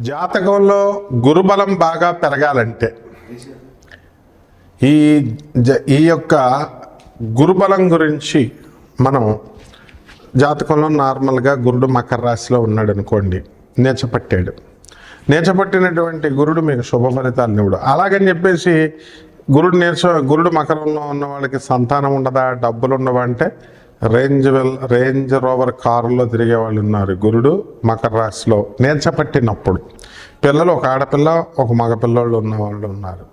జాతకంలో గురుబలం బాగా పెరగాలంటే ఈ జ- ఈ యొక్క గురుబలం గురించి మనం జాతకంలో నార్మల్గా గురుడు మకర రాశిలో ఉన్నాడు అనుకోండి నేచపట్టాడు. నేచపట్టినటువంటి గురుడు మీకు శుభ ఫలితాలు ఇవ్వడు. అలాగని చెప్పేసి గురుడు నేర్చ గురుడు మకరంలో ఉన్న వాళ్ళకి సంతానం ఉండదా డబ్బులు ఉండవా అంటే రేంజ్ వెల్ రేంజ్ రోవర్ కారులో తిరిగే వాళ్ళు ఉన్నారు. గురుడు మకర రాశిలో నేర్చపట్టినప్పుడు పిల్లలు ఒక ఆడపిల్ల ఒక మగ పిల్లోళ్ళు ఉన్న వాళ్ళు ఉన్నారు.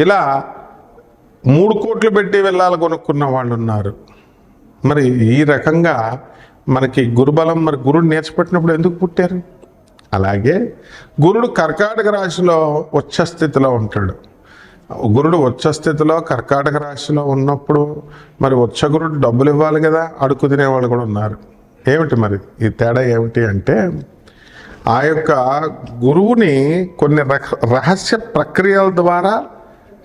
ఇలా మూడు కోట్లు పెట్టి వెళ్ళాలి కొనుక్కున్న వాళ్ళు ఉన్నారు. మరి ఈ రకంగా మనకి గురుబలం మరి గురుడు నేర్చిపెట్టినప్పుడు ఎందుకు పుట్టారు? అలాగే గురుడు కర్కాటక రాశిలో ఉచ్చ స్థితిలో ఉంటాడు. గురుడు వచ్చ స్థితిలో కర్కాటక రాశిలో ఉన్నప్పుడు మరి వచ్చ గురుడు డబ్బులు ఇవ్వాలి కదా అడుగు తినేవాళ్ళు కూడా ఉన్నారు. ఏమిటి మరి? ఈ తేడా ఏమిటి అంటే ఆ యొక్క గురువుని కొన్ని రహ- రహస్య ప్రక్రియల ద్వారా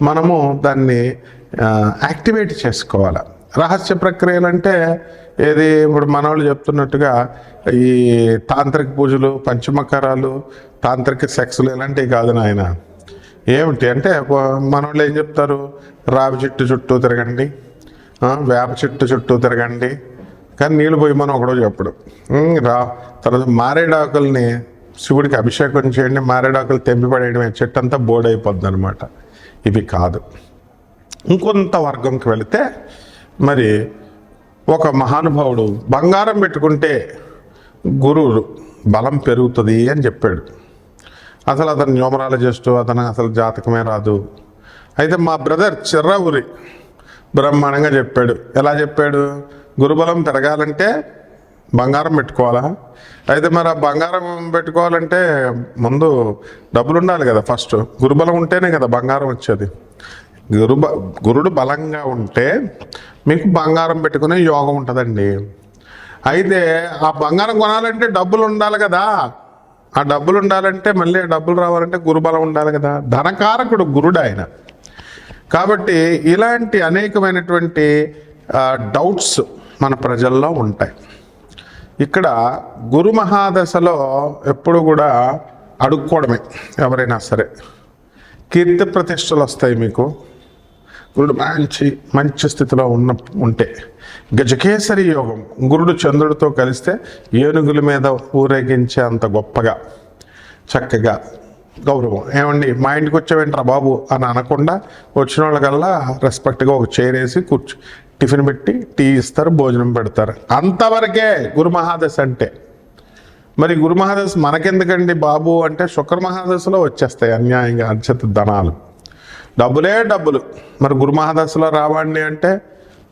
మనము దాన్ని యాక్టివేట్ చేసుకోవాలి. రహస్య ప్రక్రియలు అంటే ఏది? ఇప్పుడు మనవాళ్ళు చెప్తున్నట్టుగా ఈ తాంత్రిక పూజలు పంచమకారాలు తాంత్రిక సెక్స్లు ఇలాంటివి కాదు నాయన. ఏమిటి అంటే మనోళ్ళు ఏం చెప్తారు? రావి చెట్టు చుట్టూ తిరగండి. వేప చెట్టు చుట్టూ తిరగండి. కానీ నీళ్ళు పోయమని ఒకడో చెప్పడు రా. తర్వాత మారేడాకుల్ని శివుడికి అభిషేకం చేయండి. మారేడాకులు తెంపి పడేయడమే. చెట్టు అంతా బోర్డైపోద్ది అనమాట ఇవి కాదు. ఇంకొంత వర్గంకి వెళితే మరి ఒక మహానుభావుడు బంగారం పెట్టుకుంటే గురువు బలం పెరుగుతుంది అని చెప్పాడు. అసలు అతను న్యూమరాలజిస్టు అతను అసలు జాతకమే రాదు. అయితే మా బ్రదర్ చిర్రవురి బ్రహ్మాండంగా చెప్పాడు. ఎలా చెప్పాడు? గురుబలం పెరగాలంటే బంగారం పెట్టుకోవాలా? అయితే మరి ఆ బంగారం పెట్టుకోవాలంటే ముందు డబ్బులు ఉండాలి కదా ఫస్ట్. గురుబలం ఉంటేనే కదా బంగారం వచ్చేది. గురు గురుడు బలంగా ఉంటే మీకు బంగారం పెట్టుకునే యోగం ఉంటుందండి. అయితే ఆ బంగారం కొనాలంటే డబ్బులు ఉండాలి కదా. ఆ డబ్బులు ఉండాలంటే మళ్ళీ డబ్బులు రావాలంటే గురుబలం ఉండాలి కదా. ధనకారకుడు గురుడు ఆయన కాబట్టి ఇలాంటి అనేకమైనటువంటి డౌట్స్ మన ప్రజల్లో ఉంటాయి. ఇక్కడ గురు మహాదశలో ఎప్పుడు కూడా అడుక్కోవడమే ఎవరైనా సరే. కీర్తి ప్రతిష్టలు వస్తాయి మీకు. గురుడు మంచి మంచి స్థితిలో ఉన్న ఉంటే. గజకేసరి యోగం గురుడు చంద్రుడితో కలిస్తే ఏనుగుల మీద ఊరేగించే అంత గొప్పగా చక్కగా గౌరవం. ఏమండి మా ఇంటికి వచ్చావేంట్రా బాబు అని అనకుండా వచ్చిన వాళ్ళకల్లా రెస్పెక్ట్గా ఒక చైర్ వేసి కూర్చు. టిఫిన్ పెట్టి టీ ఇస్తారు భోజనం పెడతారు. అంతవరకే గురు మహాదశ అంటే. మరి గురు మహాదశ మనకెందుకండి బాబు అంటే శుక్ర మహాదశలో వచ్చేస్తాయి అన్యాయంగా అర్చత ధనాలు. డబ్బులే డబ్బులు. మరి గురుమహాదశలో రావండి అంటే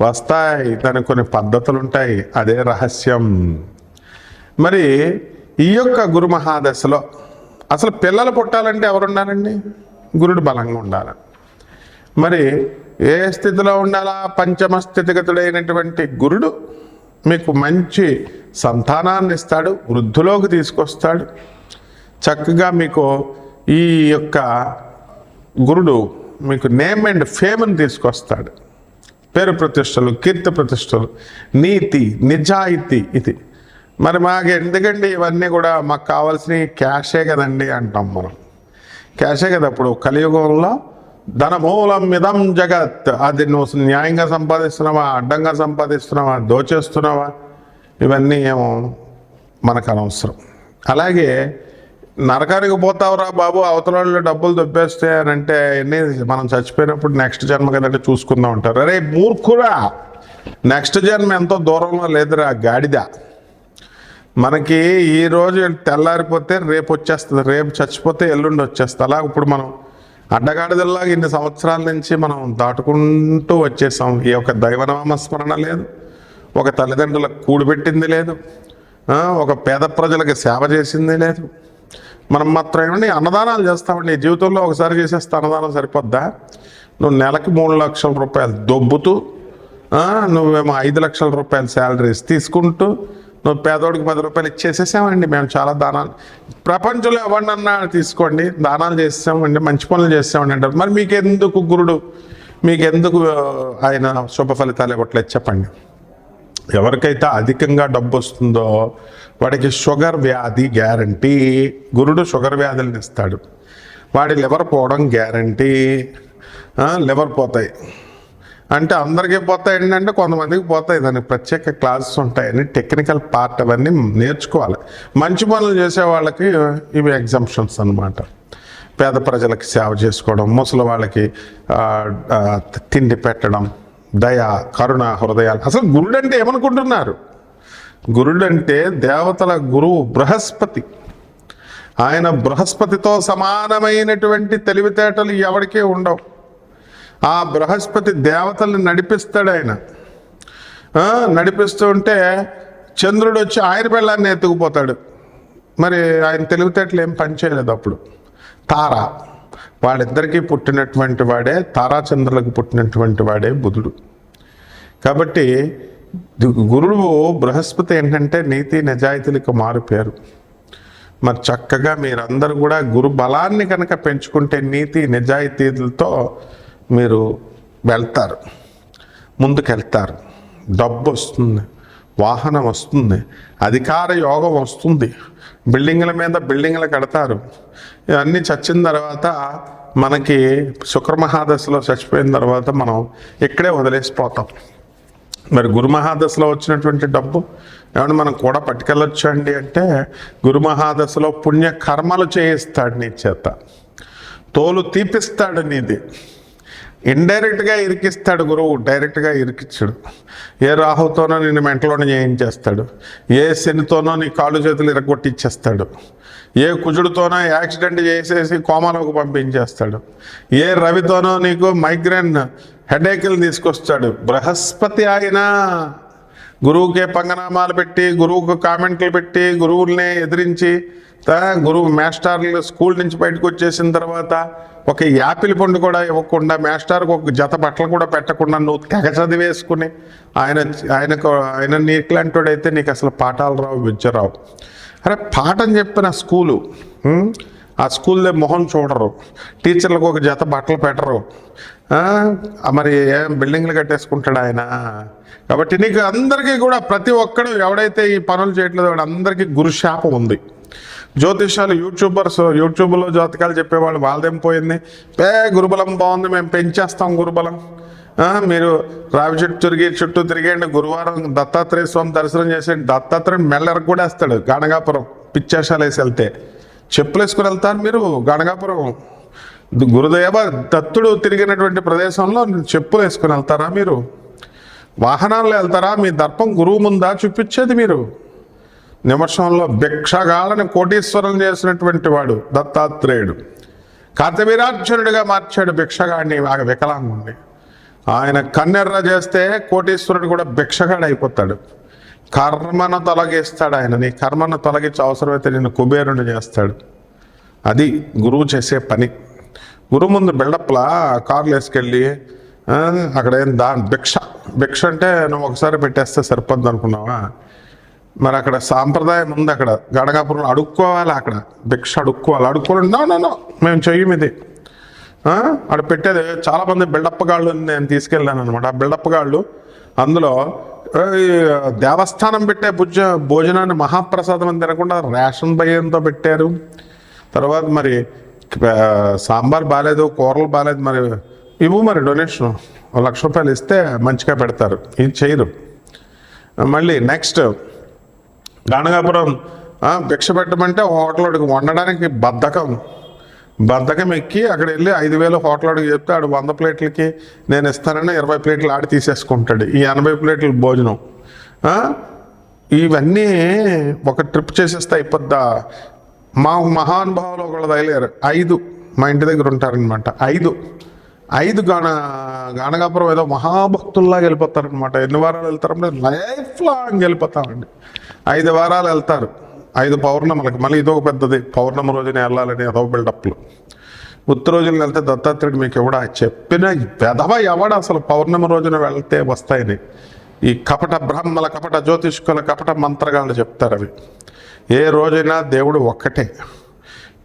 వస్తాయి దానికి కొన్ని పద్ధతులు ఉంటాయి అదే రహస్యం. మరి ఈ యొక్క గురు మహాదశలో అసలు పిల్లలు పుట్టాలంటే ఎవరు ఉండాలండి గురుడు బలంగా ఉండాలి. మరి ఏ స్థితిలో ఉండాలా? పంచమ స్థితిగతుడైనటువంటి గురుడు మీకు మంచి సంతానాన్ని ఇస్తాడు వృద్ధులోకి తీసుకొస్తాడు. చక్కగా మీకు ఈ యొక్క గురుడు మీకు నేమ్ అండ్ ఫేమ్ని తీసుకొస్తాడు. పేరు ప్రతిష్టలు కీర్తి ప్రతిష్టలు నీతి నిజాయితీ ఇది. మరి మాకు ఎందుకండి ఇవన్నీ కూడా? మాకు కావాల్సిన క్యాషే కదండి అంటాం మనం. క్యాషే కదా ఇప్పుడు కలియుగంలో? ధనమూలం మిదం జగత్. అది నువ్వు న్యాయంగా సంపాదిస్తున్నావా? అడ్డంగా సంపాదిస్తున్నావా? దోచేస్తున్నావా? ఇవన్నీ ఏమో మనకు అనవసరం. అలాగే నరకానికి పోతావురా బాబు అవతల వాళ్ళు డబ్బులు దొబ్బేస్తే అని అంటే ఎన్ని మనం చచ్చిపోయినప్పుడు నెక్స్ట్ జన్మ కదంటే చూసుకుందాం ఉంటారు అరే మూర్ఖురా నెక్స్ట్ జన్మ ఎంతో దూరంలో లేదురా గాడిద. మనకి ఈ రోజు తెల్లారిపోతే రేపు వచ్చేస్తుంది రేపు చచ్చిపోతే ఎల్లుండి వచ్చేస్తుంది. అలా ఇప్పుడు మనం అడ్డగాడిదల్లాగా ఇన్ని సంవత్సరాల నుంచి మనం దాటుకుంటూ వచ్చేసాం. ఈ యొక్క దైవనామ స్మరణ లేదు ఒక తల్లిదండ్రులకు కూడిపెట్టింది లేదు ఒక పేద ప్రజలకు సేవ చేసింది లేదు. మనం మాత్రం ఏమండి అన్నదానాలు చేస్తామండి. జీవితంలో ఒకసారి చేసేస్తే అన్నదానం సరిపోద్దా? నువ్వు నెలకి మూడు లక్షల రూపాయలు దొబ్బుతూ నువ్వేమో ఐదు లక్షల రూపాయల శాలరీస్ తీసుకుంటూ నువ్వు పేదోడికి పది రూపాయలు ఇచ్చేసేసామండి మేము చాలా దానాలు ప్రపంచంలో ఎవరినన్నా తీసుకోండి. దానాలు చేసామండి మంచి పనులు చేసామండి అంటారు. మరి మీకెందుకు గురుడు? మీకెందుకు ఆయన శుభ ఫలితాలు ఇవ్వట్లేదు చెప్పండి. ఎవరికైతే అధికంగా డబ్బు వస్తుందో వాడికి షుగర్ వ్యాధి గ్యారంటీ. గురుడు షుగర్ వ్యాధులను ఇస్తాడు వాడి లివర్ పోవడం గ్యారంటీ. లివర్ పోతాయి. అంటే అందరికీ పోతాయి ఏంటంటే కొంతమందికి పోతాయి. దానికి ప్రత్యేక క్లాసెస్ ఉంటాయని టెక్నికల్ పార్ట్ అవన్నీ నేర్చుకోవాలి. మంచి పనులు చేసే వాళ్ళకి ఇవి ఎగ్జామ్షన్స్ అన్నమాట. పేద ప్రజలకు సేవ చేసుకోవడం ముసలి వాళ్ళకి తిండి పెట్టడం దయ కరుణ హృదయాలు. అసలు గురుడు అంటే ఏమనుకుంటున్నారు? గురుడు అంటే దేవతల గురువు బృహస్పతి. ఆయన బృహస్పతితో సమానమైనటువంటి తెలివితేటలు ఎవరికీ ఉండవు. ఆ బృహస్పతి దేవతల్ని నడిపిస్తాడు ఆయన. నడిపిస్తూ ఉంటే చంద్రుడు వచ్చి ఆయన పెళ్ళాన్ని ఎత్తుకుపోతాడు. మరి ఆయన తెలివితేటలు ఏం పనిచేయలేదు అప్పుడు. తార. వాళ్ళిద్దరికీ పుట్టినటువంటి వాడే తారాచంద్రులకు పుట్టినటువంటి వాడే బుధుడు. కాబట్టి గురువు బృహస్పతి ఏంటంటే నీతి నిజాయితీలకు మారు పేరు. మరి చక్కగా మీరందరూ కూడా గురు బలాన్ని కనుక పెంచుకుంటే నీతి నిజాయితీలతో మీరు వెళ్తారు. ముందుకెళ్తారు. డబ్బు వస్తుంది వాహనం వస్తుంది అధికార యోగం వస్తుంది. బిల్డింగ్ల మీద బిల్డింగ్లు కడతారు. ఇవన్నీ చచ్చిన తర్వాత మనకి శుక్రమహాదశలో చచ్చిపోయిన తర్వాత మనం ఇక్కడే వదిలేసిపోతాం. మరి గురు మహాదశలో వచ్చినటువంటి డబ్బు? ఏమన్నా మనం కూడా పట్టుకెళ్ళొచ్చు అండి అంటే గురు మహాదశలో పుణ్య కర్మలు చేయిస్తాడు నీ చేత. తోలు తీపిస్తాడు నీది. ఇండైరెక్ట్గా ఇరికిస్తాడు గురువు డైరెక్ట్గా ఇరికిచ్చాడు. ఏ రాహుతోనో నిన్ను మెంటలోనే చేయించేస్తాడు. ఏ శనితోనో నీ కాళ్ళు చేతులు ఇరగొట్టిచ్చేస్తాడు. ఏ కుజుడితోనో యాక్సిడెంట్ చేసేసి కోమాలోకి పంపించేస్తాడు. ఏ రవితోనో నీకు మైగ్రేన్ హెడేక్లు తీసుకొస్తాడు. బృహస్పతి ఆయన గురువుకే పంగనామాలు పెట్టి గురువుకు కామెంట్లు పెట్టి గురువుల్ని ఎదిరించి గురువు మేస్టార్లు స్కూల్ నుంచి బయటకు వచ్చేసిన తర్వాత ఒక యాపిల్ పండు కూడా ఇవ్వకుండా మేస్టార్కు ఒక జత బట్టలు కూడా పెట్టకుండా నువ్వు తెగ చదివేసుకుని ఆయన ఆయనకు ఆయన నీకులాంటోడైతే నీకు అసలు పాఠాలు రావు విద్య రావు. అరే పాఠం చెప్పిన స్కూలు ఆ స్కూల్లో మొహం చూడరు. టీచర్లకు ఒక జత బట్టలు పెట్టరు. మరి ఏం బిల్డింగ్లు కట్టేసుకుంటాడు ఆయన? కాబట్టి నీకు అందరికీ కూడా ప్రతి ఒక్కడు ఎవడైతే ఈ పనులు చేయట్లేదు వాడు అందరికీ గురుశాపం ఉంది. జ్యోతిషాలు యూట్యూబర్స్ యూట్యూబ్లో జ్యోతికాలు చెప్పేవాళ్ళు వాళ్ళదేం పోయింది? పే గురుబలం బాగుంది మేము పెంచేస్తాం గురుబలం. మీరు రావి చెట్టు తిరిగి చుట్టూ తిరిగేయండి గురువారం దత్తాత్రేయ స్వామి దర్శనం చేసేయండి. దత్తాత్రేయుడు మెల్లరకు కూడా వేస్తాడు గణగాపురం పిచ్చేషాలు వేసి వెళ్తే. చెప్పులు వేసుకుని వెళ్తాను మీరు గణగాపురం. గురుదేవ దత్తుడు తిరిగినటువంటి ప్రదేశంలో చెప్పులు వేసుకుని వెళ్తారా మీరు? వాహనాల్లో వెళ్తారా? మీ దర్పం గురువు ముందా చూపించేది మీరు? నిమర్షంలో భిక్షగాళ్ళని కోటీశ్వరం చేసినటువంటి వాడు దత్తాత్రేయుడు. కార్తవీరార్జునుడిగా మార్చాడు భిక్షగాడిని ఆ వికలాంగుణ్ణి. ఆయన కన్నెర్ర చేస్తే కోటీశ్వరుడు కూడా భిక్షగాడు అయిపోతాడు కర్మను తొలగిస్తాడు ఆయన. నీ కర్మను తొలగించి అవసరమైతే నేను కుబేరుని చేస్తాడు. అది గురువు చేసే పని. గురువు ముందు బిల్డప్లా కార్లు వేసుకెళ్ళి అక్కడ ఏం దా భిక్ష. భిక్ష అంటే నువ్వు ఒకసారి పెట్టేస్తే సరిపోద్ది అనుకున్నావా? మరి అక్కడ సాంప్రదాయం ఉంది అక్కడ. గడగాపురంలో అడుక్కోవాలి అక్కడ. భిక్ష అడుక్కోవాలి. అడుక్కోవాలి. నో నో మేము చెయ్యం ఇది. అక్కడ పెట్టేది. చాలామంది బిల్డప్ గాళ్ళు నేను తీసుకెళ్ళాను అనమాట ఆ బిల్డప్ గాళ్ళు అందులో దేవస్థానం పెట్టే భుజ భోజనాన్ని మహాప్రసాదం అని తినకుండా రేషన్ భయంతో పెట్టారు. తర్వాత మరి సాంబార్ బాగాలేదు కూరలు బాగాలేదు మరి ఇవ్వు మరి డొనేషన్. లక్ష రూపాయలు ఇస్తే మంచిగా పెడతారు. ఇది చేయరు. మళ్ళీ నెక్స్ట్ గానగాపురం భిక్ష పెట్టమంటే హోటల్కి వండడానికి బద్ధకం. బద్దకం ఎక్కి అక్కడ వెళ్ళి ఐదు వేలు హోటల్కి చెప్తే ఆడు వంద ప్లేట్లకి నేను ఇస్తానని ఇరవై ప్లేట్లు ఆడి తీసేసుకుంటాడు. ఈ ఎనభై ప్లేట్ల భోజనం. ఇవన్నీ ఒక ట్రిప్ చేసేస్తే అయిపోద్దా? మా మహానుభావులు ఒకళ్ళు తగిలేరు ఐదు మా ఇంటి దగ్గర ఉంటారనమాట ఐదు. ఐదు గాన గానగాపురం ఏదో మహాభక్తుల్లాగా వెళ్ళిపోతారనమాట ఎన్ని వారాలు వెళ్తారంటే లైఫ్ లాంగ్ వెళ్ళిపోతామండి. ఐదు వారాలు వెళ్తారు. ఐదు పౌర్ణములకి మళ్ళీ ఇదొక పెద్దది. పౌర్ణమి రోజున వెళ్ళాలని అదో బిల్డప్లు. ఉత్త రోజున వెళ్తే దత్తాత్రేయుడు మీకు ఎవడా? చెప్పిన వెధవ ఎవడ అసలు పౌర్ణమి రోజున వెళ్తే వస్తాయని? ఈ కపట బ్రహ్మల కపట జ్యోతిష్కుల కపట మంత్రగాళ్ళు చెప్తారు అవి. ఏ రోజైనా దేవుడు ఒక్కటే.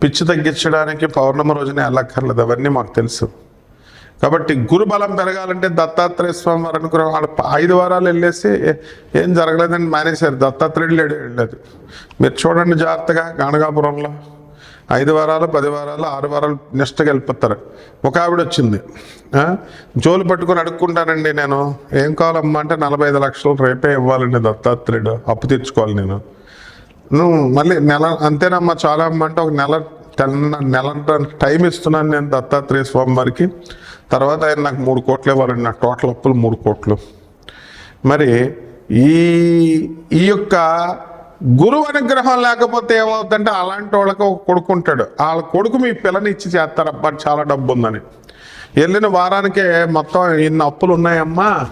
పిచ్చి తగ్గించడానికి పౌర్ణమి రోజున వెళ్ళక్కర్లేదు అవన్నీ మాకు తెలుసు. కాబట్టి గురుబలం పెరగాలంటే దత్తాత్రేయ స్వామి వారు అనుకున్న వాళ్ళు ఐదు వారాలు వెళ్ళేసి ఏం జరగలేదని మానేశారు. దత్తాత్రేయుడు లేడు వెళ్ళలేదు మీరు చూడండి జాగ్రత్తగా గానగాపురంలో. ఐదు వారాలు పది వారాలు ఆరు వారాలు నిష్టగా వెళ్ళిపోతారు. ఒక ఆవిడ వచ్చింది. జోలు పట్టుకొని అడుక్కుంటానండి నేను. ఏం కావాలమ్మా అంటే నలభై ఐదు లక్షలు రేపే ఇవ్వాలండి దత్తాత్రేయుడు. అప్పు తీర్చుకోవాలి నేను. నువ్వు మళ్ళీ నెల అంతేనమ్మా చాలా అమ్మ అంటే ఒక నెల టెన్ నెల టైం ఇస్తున్నాను నేను దత్తాత్రేయ స్వామి వారికి. తర్వాత ఆయన నాకు మూడు కోట్లు ఇవ్వాలండి నా టోటల్ అప్పులు మూడు కోట్లు. మరి ఈ ఈ యొక్క గురువు అనుగ్రహం లేకపోతే ఏమవుతుందంటే అలాంటి వాళ్ళకి ఒక కొడుకు ఉంటాడు. వాళ్ళ కొడుకు మీ పిల్లని ఇచ్చి చేస్తారబ్బా చాలా డబ్బు ఉందని. వెళ్ళిన వారానికే మొత్తం ఇన్ని అప్పులు ఉన్నాయమ్మా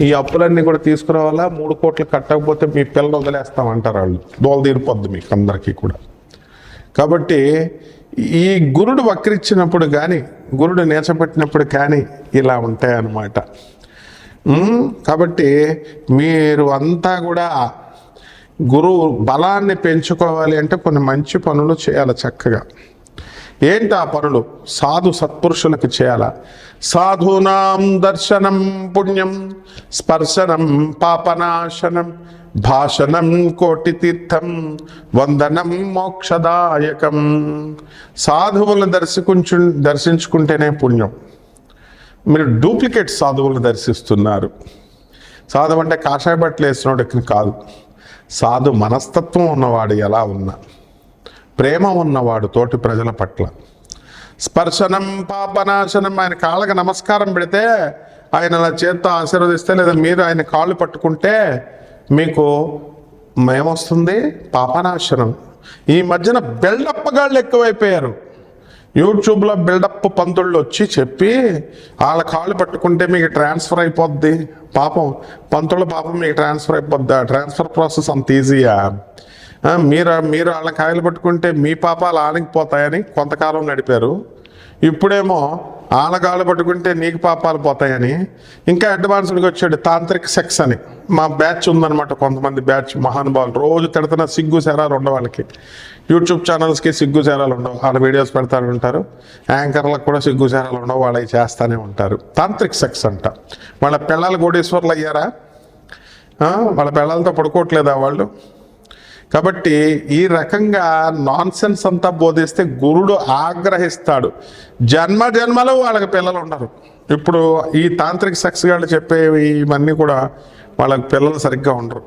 ఈ అప్పులన్నీ కూడా తీసుకురావాలా మూడు కోట్లు కట్టకపోతే మీ పిల్లలు వదిలేస్తామంటారు వాళ్ళు. దోలు తీరిపోద్ది మీకు అందరికీ కూడా. కాబట్టి ఈ గురుడు వక్రించినప్పుడు కానీ గురుడు నేర్చబెట్టినప్పుడు కానీ ఇలా ఉంటాయన్నమాట. అన్నమాట కాబట్టి మీరు అంతా కూడా గురువు బలాన్ని పెంచుకోవాలి అంటే కొన్ని మంచి పనులు చేయాలి చక్కగా. ఏంటి ఆ పనులు? సాధు సత్పురుషులకు చేయాలా? సాధునాం దర్శనం పుణ్యం స్పర్శనం పాపనాశనం భాషణం కోటి తీర్థం వందనం మోక్షదాయకం. సాధువులను దర్శించు దర్శించుకుంటేనే పుణ్యం. మీరు డూప్లికేట్ సాధువులను దర్శిస్తున్నారు. సాధువు అంటే కాషాయ బట్టలు వేసినోడికి కాదు. సాధు మనస్తత్వం ఉన్నవాడు ఎలా ఉన్నా ప్రేమ ఉన్నవాడు తోటి ప్రజల పట్ల. స్పర్శనం పాపనాశనం ఆయన కాళ్ళకి నమస్కారం పెడితే ఆయన అలా చేత్తో ఆశీర్వదిస్తే లేదా మీరు ఆయన కాళ్ళు పట్టుకుంటే మీకు ఏమొస్తుంది పాపనాశనం. ఈ మధ్యన బిల్డప్ గాళ్ళు ఎక్కువైపోయారు. యూట్యూబ్లో బిల్డప్ పంతుళ్ళు వచ్చి చెప్పి వాళ్ళ కాళ్ళు పట్టుకుంటే మీకు ట్రాన్స్ఫర్ అయిపోద్ది. పాపం పంతుళ్ళ పాపం మీకు ట్రాన్స్ఫర్ అయిపోద్ది. ట్రాన్స్ఫర్ ప్రాసెస్ అంత ఈజీయా మీరు మీరు వాళ్ళ కాయలు పట్టుకుంటే మీ పాపాలు ఆనికిపోతాయని కొంతకాలం నడిపారు. ఇప్పుడేమో వాళ్ళ పట్టుకుంటే నీకు పాపాలు పోతాయని. ఇంకా అడ్వాన్స్డ్గా వచ్చాడు తాంత్రిక సెక్స్ అని. మా బ్యాచ్ ఉందన్నమాట కొంతమంది బ్యాచ్ మహానుభావులు. రోజు తిడుతున్న సిగ్గు సేరాలు ఉండవు వాళ్ళకి. యూట్యూబ్ ఛానల్స్కి సిగ్గు సేరాలు ఉండవు. వాళ్ళ వీడియోస్ పెడతానే ఉంటారు. యాంకర్లకు కూడా సిగ్గు సేరాలు ఉండవు. వాళ్ళకి చేస్తూనే ఉంటారు. తాంత్రిక్ సెక్స్ అంట. వాళ్ళ పిల్లలు కోటేశ్వర్లు అయ్యారా? వాళ్ళ పిల్లలతో పడుకోవట్లేదా వాళ్ళు? కాబట్టి ఈ రకంగా నాన్ సెన్స్ అంతా బోధిస్తే గురుడు ఆగ్రహిస్తాడు. జన్మ జన్మలో వాళ్ళకి పిల్లలు ఉండరు. ఇప్పుడు ఈ తాంత్రిక సెక్స్ గాళ్ళు చెప్పేవి ఇవన్నీ కూడా వాళ్ళకి పిల్లలు సరిగ్గా ఉండరు.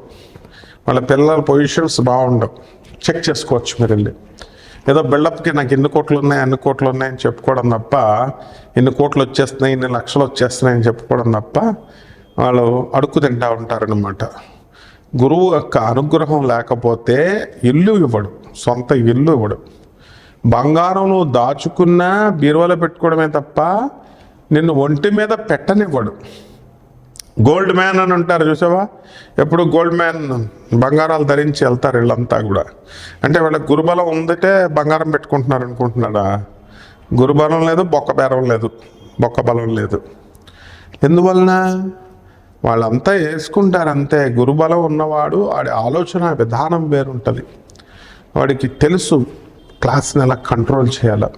వాళ్ళ పిల్లల పొజిషన్స్ బాగుండవు. చెక్ చేసుకోవచ్చు మీరు వెళ్ళి. ఏదో బిల్డప్కి నాకు ఎన్ని కోట్లు ఉన్నాయి అన్ని కోట్లు ఉన్నాయని చెప్పుకోవడం తప్ప ఎన్ని కోట్లు వచ్చేస్తున్నాయి ఇన్ని లక్షలు వచ్చేస్తున్నాయని చెప్పుకోవడం తప్ప వాళ్ళు అడుక్కు తింటా ఉంటారనమాట గురువు యొక్క అనుగ్రహం లేకపోతే ఇల్లు ఇవ్వడు సొంత ఇల్లు ఇవ్వడు. బంగారం నువ్వు దాచుకున్నా బీరువాలో పెట్టుకోవడమే తప్ప నిన్ను ఒంటి మీద పెట్టనివ్వడు. గోల్డ్ మ్యాన్ అని ఉంటారు చూసావా? ఎప్పుడు గోల్డ్ మ్యాన్ బంగారాలు ధరించి వెళ్తారు వీళ్ళంతా కూడా. అంటే వాళ్ళ గురుబలం ఉందంటే బంగారం పెట్టుకుంటున్నారు అనుకుంటున్నాడా? గురుబలం లేదు బొక్క బేరం లేదు బొక్క బలం లేదు. ఎందువలన? వాళ్ళంతా వేసుకుంటారు అంతే. గురుబలం ఉన్నవాడు వాడి ఆలోచన విధానం వేరుంటుంది. వాడికి తెలుసు క్లాస్ని ఎలా కంట్రోల్ చేయాలి.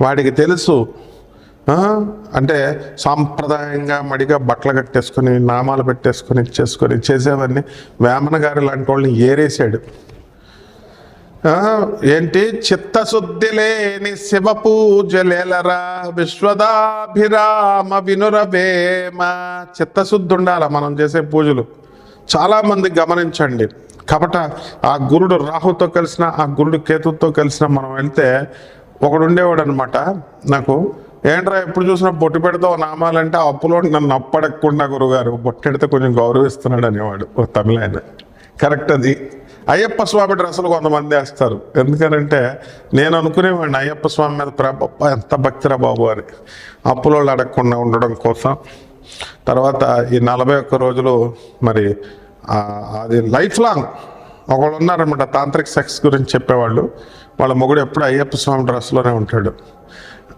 వాడికి తెలుసు అంటే సాంప్రదాయంగా మడిగా బట్టలు కట్టేసుకొని నామాలు పెట్టేసుకొని చేసుకొని చేసేవన్నీ వేమన గారి లాంటి వాళ్ళని ఏరేసాడు ఏంటి? చిత్తశుద్ధి లేని శివ పూజలేలరా? విశ్వదాభిరామ వినురవేమ. చిత్తశుద్ధి ఉండాల మనం చేసే పూజలు? చాలా మంది గమనించండి. కాబట్టి ఆ గురుడు రాహుతో కలిసిన ఆ గురుడు కేతుతో కలిసిన మనం వెళ్తే ఒకడు ఉండేవాడు అనమాట నాకు ఏంట్రా ఎప్పుడు చూసినా బొట్టు పెడతావు నామాలంటే అప్పులో నన్ను అప్పడకుండా గురుగారు బొట్టెడితే కొంచెం గౌరవిస్తున్నాడు అనేవాడు తమిళ ఆయన. కరెక్ట్ అది. అయ్యప్ప స్వామి డ్రెస్సులు కొంతమంది వేస్తారు. ఎందుకనంటే నేను అనుకునేవాడిని అయ్యప్ప స్వామి మీద ప్రేమ ఎంత భక్తిరా బాబు అని. అప్పులోళ్ళు అడగకుండా ఉండడం కోసం. తర్వాత ఈ నలభై ఒక్క రోజులు మరి అది లైఫ్ లాంగ్. ఒకళ్ళు ఉన్నారనమాట తాంత్రిక సెక్స్ గురించి చెప్పేవాళ్ళు. వాళ్ళ మొగుడు ఎప్పుడు అయ్యప్ప స్వామి డ్రెస్లోనే ఉంటాడు.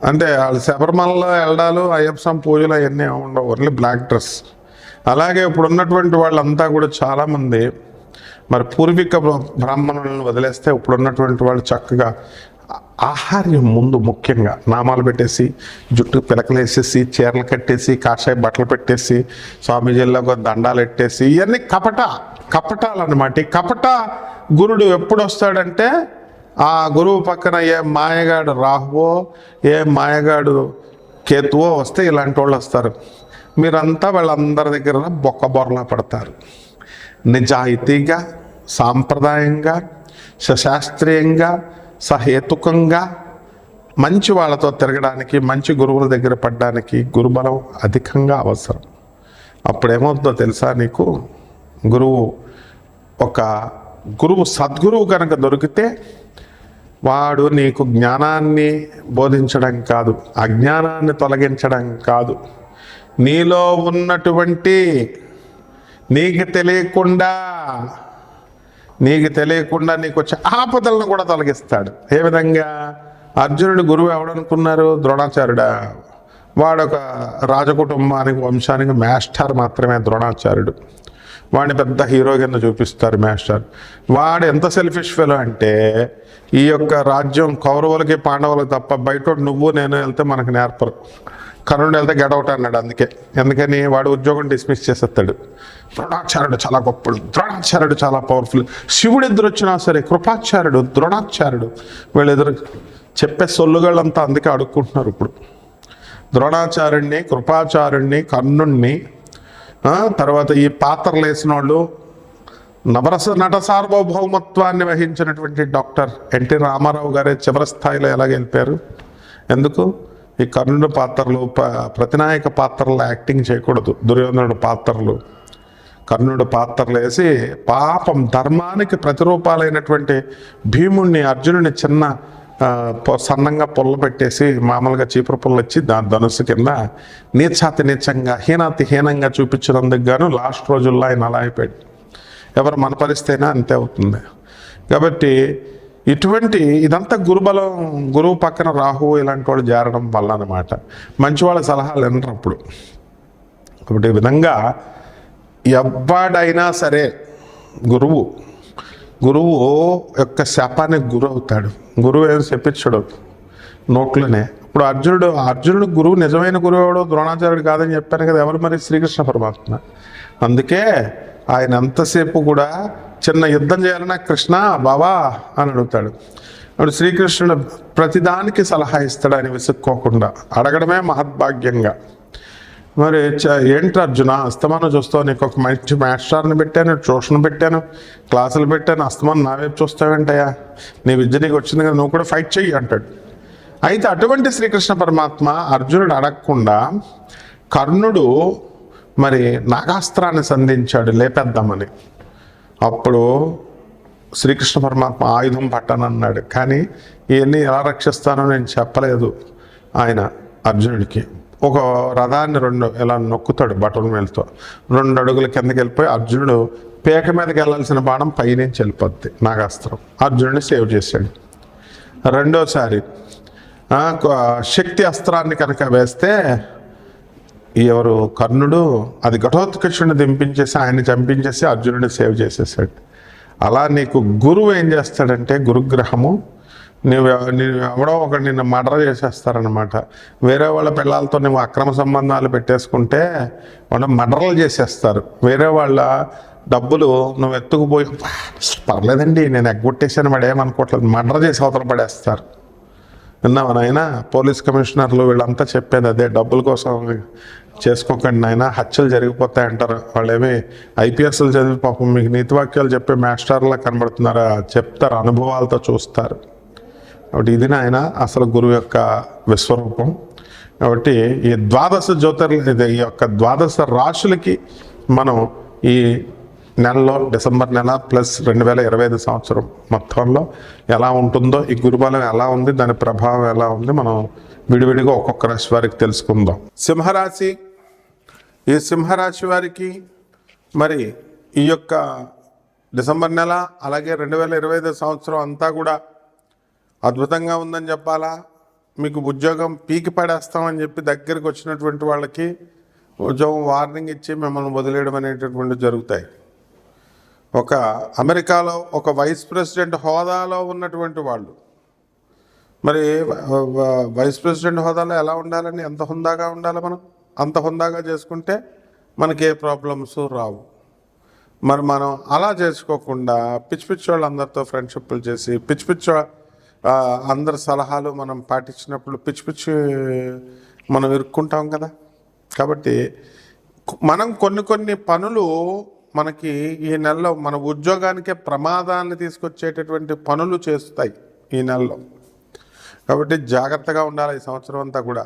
అంటే వాళ్ళు శబరిమలలో వెళ్ళడాలు అయ్యప్ప స్వామి పూజలు అవన్నీ ఉండవు. Only black dress. అలాగే ఇప్పుడు ఉన్నటువంటి వాళ్ళంతా కూడా చాలామంది మరి పూర్వీక బ్రాహ్మణులను వదిలేస్తే ఇప్పుడు ఉన్నటువంటి వాళ్ళు చక్కగా ఆహార్యం ముందు ముఖ్యంగా నామాలు పెట్టేసి జుట్టు పిలకలేసేసి చీరలు కట్టేసి కాషాయ బట్టలు పెట్టేసి స్వామీజీల్లో దండాలు పెట్టేసి ఇవన్నీ కపట కపటాలు అనమాట ఈ కపట గురుడు ఎప్పుడు వస్తాడంటే ఆ గురువు పక్కన ఏ మాయగాడు రాహువో ఏ మాయగాడు కేతువో వస్తే ఇలాంటి వాళ్ళు వస్తారు మీరంతా వాళ్ళందరి దగ్గర బొక్క బొరలా పడతారు. నిజాయితీగా సాంప్రదాయంగా సశాస్త్రీయంగా సహేతుకంగా మంచి వాళ్ళతో తిరగడానికి మంచి గురువుల దగ్గర పడడానికి గురుబలం అధికంగా అవసరం. అప్పుడేమవుతుందో తెలుసా నీకు? గురువు ఒక గురువు సద్గురువు కనుక దొరికితే వాడు నీకు జ్ఞానాన్ని బోధించడం కాదు అజ్ఞానాన్ని తొలగించడం కాదు. నీలో ఉన్నటువంటి నీకు తెలియకుండా నీకు తెలియకుండా నీకు వచ్చే ఆపదలను కూడా తొలగిస్తాడు. ఏ విధంగా? అర్జునుడి గురువు ఎవడనుకున్నారు? ద్రోణాచార్యుడా. వాడొక రాజకుటుంబానికి వంశానికి మాస్టర్ మాత్రమే ద్రోణాచార్యుడు. వాడిని పెద్ద హీరో కింద చూపిస్తారు మాస్టర్. వాడు ఎంత సెల్ఫిష్ ఫెలో అంటే ఈ యొక్క రాజ్యం కౌరవులకి పాండవులకి తప్ప బయట నువ్వు నేను వెళ్తే మనకు నేర్పరు. కర్ణుడు వెళ్తే గడౌట్ అన్నాడు అందుకే. ఎందుకని వాడు ఉద్యోగం డిస్మిస్ చేసేస్తాడు. ద్రోణాచార్యుడు చాలా గొప్పడు. ద్రోణాచార్యుడు చాలా పవర్ఫుల్ శివుడు ఎదురు వచ్చినా సరే కృపాచార్యుడు ద్రోణాచార్యుడు వీళ్ళెదురు చెప్పే సొల్లుగాళ్ళంతా అందుకే అడుక్కుంటున్నారు ఇప్పుడు. ద్రోణాచార్యుడిని కృపాచార్యుడిని కర్ణుణ్ణి తర్వాత ఈ పాత్రలు వేసిన వాళ్ళు నవరస నట సార్వభౌమత్వాన్ని వహించినటువంటి డాక్టర్ ఎన్టీ రామారావు గారే చివరి స్థాయిలో ఎలా గెలిపారు ఎందుకు? ఈ కర్ణుడి పాత్రలు ప్రతినాయక పాత్రలు యాక్టింగ్ చేయకూడదు. దుర్యోధనుడు పాత్రలు. కర్ణుడు పాత్రలు వేసి పాపం ధర్మానికి ప్రతిరూపాలైనటువంటి భీముణ్ణి అర్జునుని చిన్న సన్నంగా పొల్ల పెట్టేసి మామూలుగా చీపురు పుల్ల ఇచ్చి దాని ధనుసు కింద నీచాతి నీచంగా హీనాతి హీనంగా చూపించినందుకు గాను లాస్ట్ రోజుల్లో ఆయన అలా అయిపోయాడు. ఎవరు మన అంతే అవుతుంది. కాబట్టి ఇటువంటి ఇదంతా గురుబలం గురువు పక్కన రాహు ఇలాంటి వాళ్ళు జారడం వల్ల అనమాట మంచి వాళ్ళ సలహాలు వినరు అప్పుడు కాబట్టి విధంగా ఎవ్వడైనా సరే గురువు గురువు యొక్క శాపానికి గురి అవుతాడు. గురువు ఏం చెప్పించడు నోట్లోనే. ఇప్పుడు అర్జునుడు అర్జునుడు గురువు నిజమైన గురువు ఎవడో ద్రోణాచార్యుడు కాదని చెప్పాను కదా ఎవరు మరి శ్రీకృష్ణ పరమాత్మ? అందుకే ఆయన ఎంతసేపు కూడా చిన్న యుద్ధం చేయాలన్నా కృష్ణ బావా అని అడుగుతాడు. అప్పుడు శ్రీకృష్ణుడు ప్రతిదానికి సలహా ఇస్తాడు ఆయన విసుక్కోకుండా. అడగడమే మహద్భాగ్యంగా. మరి చ- ఏంటి అర్జున అస్తమానం చూస్తావు నీకు ఒక మంచి మాస్టర్ని పెట్టాను ట్యూషన్ పెట్టాను క్లాసులు పెట్టాను అస్తమానం నావేపు చూస్తావేంటయ్యా? నీ విద్య నీకు వచ్చింది కదా నువ్వు కూడా ఫైట్ చెయ్యి అంటాడు. అయితే అటువంటి శ్రీకృష్ణ పరమాత్మ అర్జునుడు అడగకుండా కర్ణుడు మరి నాగాస్త్రాన్ని సంధించాడు లేపేద్దామని. అప్పుడు శ్రీకృష్ణ పరమాత్మ ఆయుధం పట్టనన్నాడు. కానీ ఇవన్నీ ఎలా రక్షిస్తానో నేను చెప్పలేదు ఆయన అర్జునుడికి. ఒక రథాన్ని రెండు ఇలా నొక్కుతాడు బటన్ మేలతో. రెండు అడుగుల కిందకి వెళ్ళిపోయి అర్జునుడు పేక మీదకి వెళ్ళాల్సిన బాణం పైనుంచి వెళ్ళిపోద్ది నాగాస్త్రం. అర్జునుడిని సేవ్ చేశాడు. రెండోసారి శక్తి అస్త్రాన్ని కనుక వేస్తే ఎవరు కర్ణుడు అది ఘటోత్కచుడిని దింపించేసి ఆయన్ని చంపించేసి అర్జునుడిని సేవ్ చేసేసాడు. అలా నీకు గురువు ఏం చేస్తాడంటే గురుగ్రహము నువ్వు నేను ఎవడో ఒక నిన్ను మర్డర్ చేసేస్తారనమాట వేరే వాళ్ళ పిల్లలతో నువ్వు అక్రమ సంబంధాలు పెట్టేసుకుంటే వాళ్ళు మర్డర్లు చేసేస్తారు. వేరే వాళ్ళ డబ్బులు నువ్వు ఎత్తుకుపోయి పర్లేదండి నేను ఎగ్గొట్టేసాను వాడు ఏమనుకోవట్లేదు మర్డర్ చేసి అవతల పడేస్తారు. విన్నావా నాయన? పోలీస్ కమిషనర్లు వీళ్ళంతా చెప్పేది అదే డబ్బుల కోసం చేసుకోకండి నాయన. హత్యలు జరిగిపోతాయి అంటారు. వాళ్ళేమి ఐపీఎస్లు చదివి పాపం మీకు నీతి వాక్యాలు చెప్పే మాస్టర్లా కనబడుతున్నారా? చెప్తారు అనుభవాలతో చూస్తారు. కాబట్టి ఇది నాయన అసలు గురువు యొక్క విశ్వరూపం. కాబట్టి ఈ ద్వాదశ జ్యోతిర్లు ఇది ఈ యొక్క ద్వాదశ రాశులకి మనం ఈ నెలలో డిసెంబర్ నెల ప్లస్ రెండు వేల ఇరవై ఐదు సంవత్సరం మొత్తంలో ఎలా ఉంటుందో ఈ గురుబలం ఎలా ఉంది దాని ప్రభావం ఎలా ఉంది మనం విడివిడిగా ఒక్కొక్క రాశి వారికి తెలుసుకుందాం. సింహరాశి ఈ సింహరాశి వారికి మరి ఈ యొక్క డిసెంబర్ నెల అలాగే రెండు వేల ఇరవై ఐదు సంవత్సరం అంతా కూడా అద్భుతంగా ఉందని చెప్పాలా? మీకు ఉద్యోగం పీకి పడేస్తామని చెప్పి దగ్గరికి వచ్చినటువంటి వాళ్ళకి ఉద్యోగం వార్నింగ్ ఇచ్చి మిమ్మల్ని వదిలేయడం అనేటటువంటి జరుగుతాయి. ఒక అమెరికాలో ఒక వైస్ ప్రెసిడెంట్ హోదాలో ఉన్నటువంటి వాళ్ళు. మరి వైస్ ప్రెసిడెంట్ హోదాలో ఎలా ఉండాలని ఎంత హుందాగా ఉండాలి మనం? అంత హుందాగా చేసుకుంటే మనకి ఏ ప్రాబ్లమ్స్ రావు. మరి మనం అలా చేసుకోకుండా పిచ్చి పిచ్చి వాళ్ళందరితో ఫ్రెండ్షిప్లు చేసి పిచ్చి పిచ్చి అందరి సలహాలు మనం పాటించినప్పుడు పిచ్చి పిచ్చి మనం ఇరుక్కుంటాం కదా. కాబట్టి మనం కొన్ని కొన్ని పనులు మనకి ఈ నెలలో మన ఉద్యోగానికే ప్రమాదాన్ని తీసుకొచ్చేటటువంటి పనులు చేస్తాయి ఈ నెలలో. కాబట్టి జాగ్రత్తగా ఉండాలి ఈ సంవత్సరం అంతా కూడా.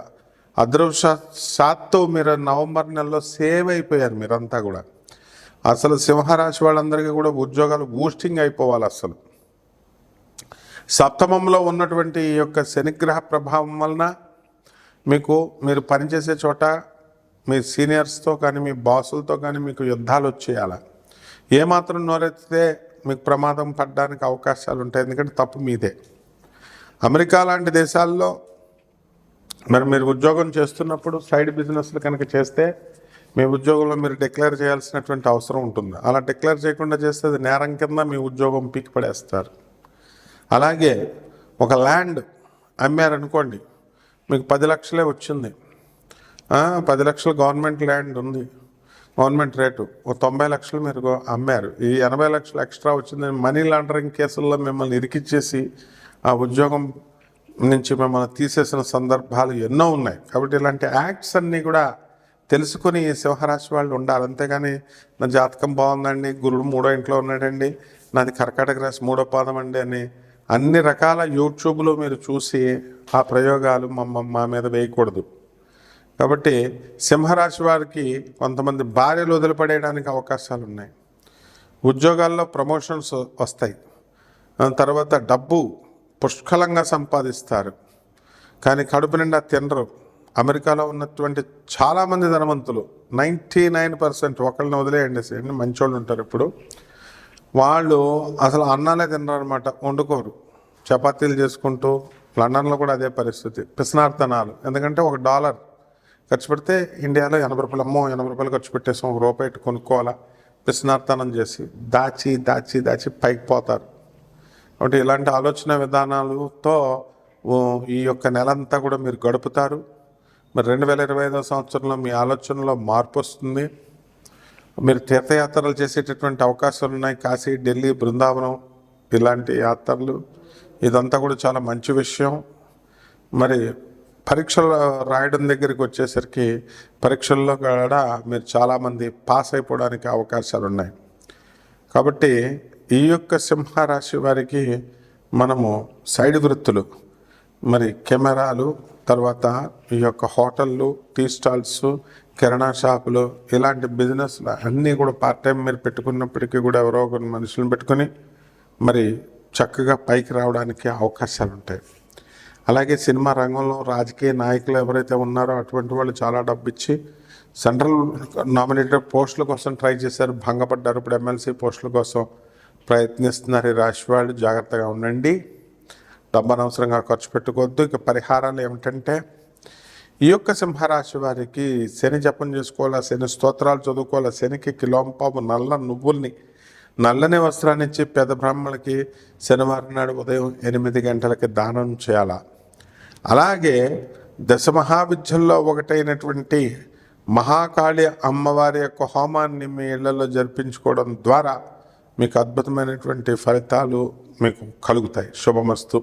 అదృష్టశాత్తు మీరు నవంబర్ నెలలో సేవ్ అయిపోయారు మీరంతా కూడా. అసలు సింహరాశి వాళ్ళందరికీ కూడా ఉద్యోగాలు బూస్టింగ్ అయిపోవాలి అసలు. సప్తమంలో ఉన్నటువంటి ఈ యొక్క శనిగ్రహ ప్రభావం వలన మీకు మీరు పనిచేసే చోట మీ సీనియర్స్తో కానీ మీ బాసులతో కానీ మీకు యుద్ధాలు వచ్చేయాల? ఏమాత్రం నోరెత్తితే మీకు ప్రమాదం పడడానికి అవకాశాలు ఉంటాయి. ఎందుకంటే తప్పు మీదే. అమెరికా లాంటి దేశాల్లో మరి మీరు ఉద్యోగం చేస్తున్నప్పుడు సైడ్ బిజినెస్లు కనుక చేస్తే మీ ఉద్యోగంలో మీరు డిక్లేర్ చేయాల్సినటువంటి అవసరం ఉంటుంది. అలా డిక్లేర్ చేయకుండా చేస్తే అది నేరం కింద మీ ఉద్యోగం పీకి పడేస్తారు. అలాగే ఒక ల్యాండ్ అమ్మారనుకోండి మీకు పది లక్షలే వచ్చింది. పది లక్షలు గవర్నమెంట్ ల్యాండ్ ఉంది. Government rate. ఓ తొంభై లక్షలు మీరు అమ్మారు. ఈ ఎనభై లక్షలు ఎక్స్ట్రా వచ్చింది మనీ లాండరింగ్ కేసుల్లో మిమ్మల్ని ఇరికిచ్చేసి ఆ ఉద్యోగం నుంచి మిమ్మల్ని తీసేసిన సందర్భాలు ఎన్నో ఉన్నాయి. కాబట్టి ఇలాంటి యాక్ట్స్ అన్నీ కూడా తెలుసుకుని సింహరాశి వాళ్ళు ఉండాలి. అంతేగాని నా జాతకం బాగుందండి గురుడు మూడో ఇంట్లో ఉన్నాడండి నాది కర్కాటక రాశి మూడో పాదం అండి అని అన్ని రకాల యూట్యూబ్లో మీరు చూసి ఆ ప్రయోగాలు మమ్మ మా మీద వేయకూడదు. కాబట్టి సింహరాశి వారికి కొంతమంది భార్యలు వదిలిపడేయడానికి అవకాశాలు ఉన్నాయి. ఉద్యోగాల్లో ప్రమోషన్స్ వస్తాయి. తర్వాత డబ్బు పుష్కలంగా సంపాదిస్తారు. కానీ కడుపు నిండా తినరు. అమెరికాలో ఉన్నటువంటి చాలామంది ధనవంతులు నైంటీ నైన్ పర్సెంట్ ఒకళ్ళని వదిలేయండి సేయండి మంచోళ్ళు ఉంటారు ఇప్పుడు. వాళ్ళు అసలు అన్నాలే తినరు అనమాట వండుకోరు. చపాతీలు చేసుకుంటూ లండన్లో కూడా అదే పరిస్థితి. పిసనార్థనాలు ఎందుకంటే ఒక డాలర్ ఖర్చు పెడితే ఇండియాలో ఎనభై రూపాయలు అమ్మో ఎనభై రూపాయలు ఖర్చు పెట్టేసాం ఒక రూపాయి కొనుక్కోవాలా? పిసనార్థనం చేసి దాచి దాచి దాచి పైకి పోతారు. కాబట్టి ఇలాంటి ఆలోచన విధానాలతో ఈ యొక్క నెలంతా కూడా మీరు గడుపుతారు. మరి రెండు వేల ఇరవై ఐదో సంవత్సరంలో మీ ఆలోచనలో మార్పు వస్తుంది. మీరు తీర్థయాత్రలు చేసేటటువంటి అవకాశాలు ఉన్నాయి. కాశీ ఢిల్లీ బృందావనం ఇలాంటి యాత్రలు. ఇదంతా కూడా చాలా మంచి విషయం. మరి పరీక్షలు రాయడం దగ్గరికి వచ్చేసరికి పరీక్షల్లో కూడా మీరు చాలామంది పాస్ అయిపోవడానికి అవకాశాలు ఉన్నాయి కాబట్టి ఈ యొక్క సింహరాశి వారికి మనము సైడ్ వృత్తులు మరి కెమెరాలు తర్వాత ఈ యొక్క హోటళ్ళు టీ స్టాల్స్ కిరాణా షాపులు ఇలాంటి బిజినెస్లు అన్నీ కూడా పార్ట్ టైం మీరు పెట్టుకున్నప్పటికీ కూడా ఎవరో ఒక మనుషులను పెట్టుకొని మరి చక్కగా పైకి రావడానికి అవకాశాలు ఉంటాయి. అలాగే సినిమా రంగంలో రాజకీయ నాయకులు ఎవరైతే ఉన్నారో అటువంటి వాళ్ళు చాలా డబ్బు ఇచ్చి సెంట్రల్ నామినేటెడ్ పోస్టుల కోసం ట్రై చేశారు భంగపడ్డారు. ఇప్పుడు ఎమ్మెల్సీ పోస్టుల కోసం ప్రయత్నిస్తున్నారు ఈ రాశి వాళ్ళు జాగ్రత్తగా ఉండండి. డబ్బు అనవసరంగా ఖర్చు పెట్టుకోవద్దు. ఇక పరిహారాలు ఏమిటంటే ఈ యొక్క సింహరాశి వారికి శని జపం చేసుకోవాలా శని స్తోత్రాలు చదువుకోవాలా శనికి కిలోంపాపు నల్ల నువ్వుల్ని నల్లని వస్త్రాన్ని ఇచ్చి పెద్ద బ్రాహ్మణులకి శనివారం నాడు ఉదయం ఎనిమిది గంటలకి దానం చేయాలా? అలాగే దశ మహావిద్యల్లో ఒకటైనటువంటి మహాకాళి అమ్మవారి యొక్క హోమాన్ని మీ ఇళ్ళలో జరిపించుకోవడం ద్వారా మీకు అద్భుతమైనటువంటి ఫలితాలు మీకు కలుగుతాయి. శుభమస్తు.